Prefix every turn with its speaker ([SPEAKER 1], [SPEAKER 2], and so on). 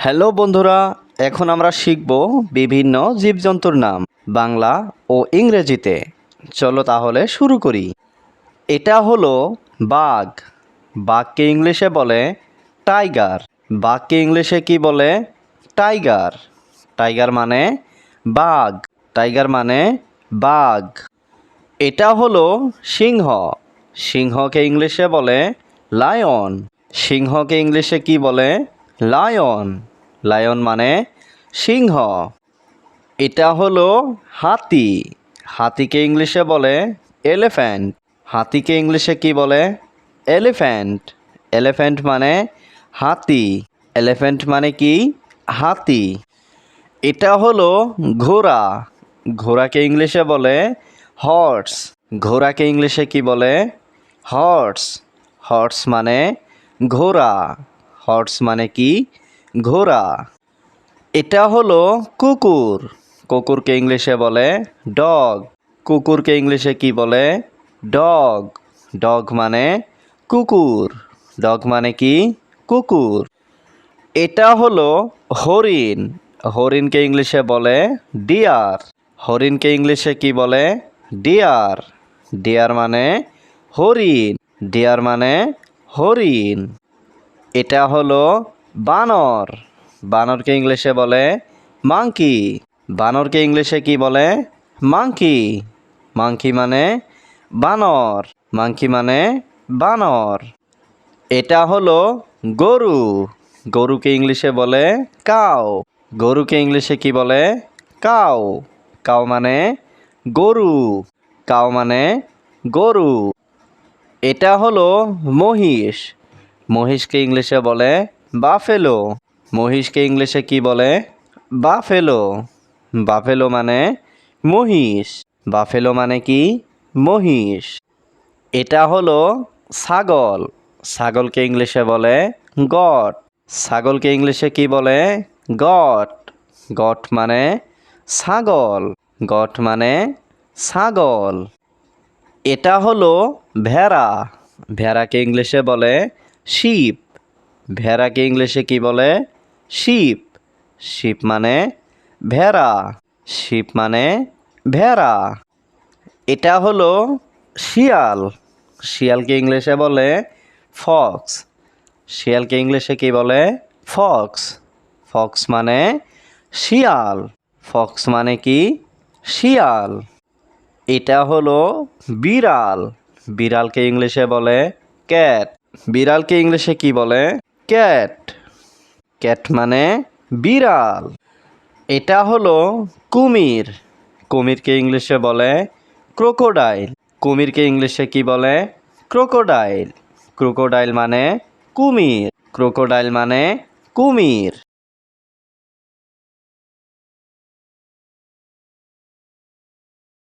[SPEAKER 1] Hello বন্ধুরা, এখন আমরা শিখব বিভিন্ন জীবজন্তুর নাম, বাংলা ও ইংরেজিতে। চলো তাহলে শুরু করি। এটা হলো বাঘ। বাঘকে ইংলিশে বলে টাইগার। বাঘকে ইংলিশে কি বলে? টাইগার। টাইগার মানে বাঘ। টাইগার মানে বাঘ। এটা হলো সিংহ। সিংহকে ইংলিশে বলে লায়ন। সিংহকে ইংলিশে কি বলে? লায়ন। লায়ন মানে সিংহ। এটা হলো হাতি। হাতিকে ইংলিশে বলে এলিফ্যান্ট। হাতিকে ইংলিশে কি বলে? এলিফ্যান্ট। এলিফ্যান্ট মানে হাতি। এলিফ্যান্ট মানে কি? হাতি। এটা হলো ঘোড়া। ঘোড়াকে ইংলিশে বলে হর্স। ঘোড়াকে ইংলিশে কি বলে? হর্স। হর্স মানে ঘোড়া। হর্স মানে কি? ঘোড়া। এটা হলো কুকুর। কুকুরকে ইংলিশে বলে ডগ। কুকুরকে ইংলিশে কি বলে? ডগ। ডগ মানে কুকুর। ডগ মানে কি? কুকুর। এটা হলো হরিণ। হরিণকে ইংলিশে বলে ডিয়ার। হরিণকে ইংলিশে কি বলে? ডিয়ার। ডিয়ার মানে হরিণ। ডিয়ার মানে হরিণ। এটা হলো বানর। বানরকে ইংলিশে বলে মাংকি। বানরকে ইংলিশে কি বলে? মাংকি। মাংকি মানে বানর। মাংকি মানে বানর। এটা হলো গরু। গরুকে ইংলিশে বলে কাও গরুকে ইংলিশে কি বলে? কাও কাও মানে গরু। কাও মানে গরু। এটা হলো মহিষ। মহিষকে ইংলিশে বলে বাফেলো। মহিষকে ইংলিশে কি বলে? বাফেলো। বাফেলো মানে মহিষ। বাফেলো মানে কি? মহিষ। এটা হলো ছাগল। ছাগলকে ইংলিশে বলে গট। ছাগলকে ইংলিশে কি বলে? গট। গট মানে ছাগল। গট মানে ছাগল। এটা হলো ভেড়া। ভেড়াকে ইংলিশে বলে শিপ। ভেড়াকে ইংলিশে কি বলে? শিপ। শিপ মানে ভেড়া। শিপ মানে ভেড়া। এটা হলো শিয়াল। শিয়ালকে ইংলিশে বলে ফক্স। শিয়ালকে ইংলিশে কি বলে? ফক্স। ফক্স মানে শিয়াল। ফক্স মানে কি? শিয়াল। এটা হলো বিড়াল। বিড়ালকে ইংলিশে বলে ক্যাট। বিড়ালকে ইংলিশে কি বলে? ক্যাট। ক্যাট মানে বিড়াল। এটা হলো কুমির। কুমিরকে ইংলিশে বলে ক্রোকোডাইল। কুমিরকে ইংলিশে কি বলে? ক্রোকোডাইল। ক্রোকোডাইল মানে কুমির। ক্রোকোডাইল মানে কুমির।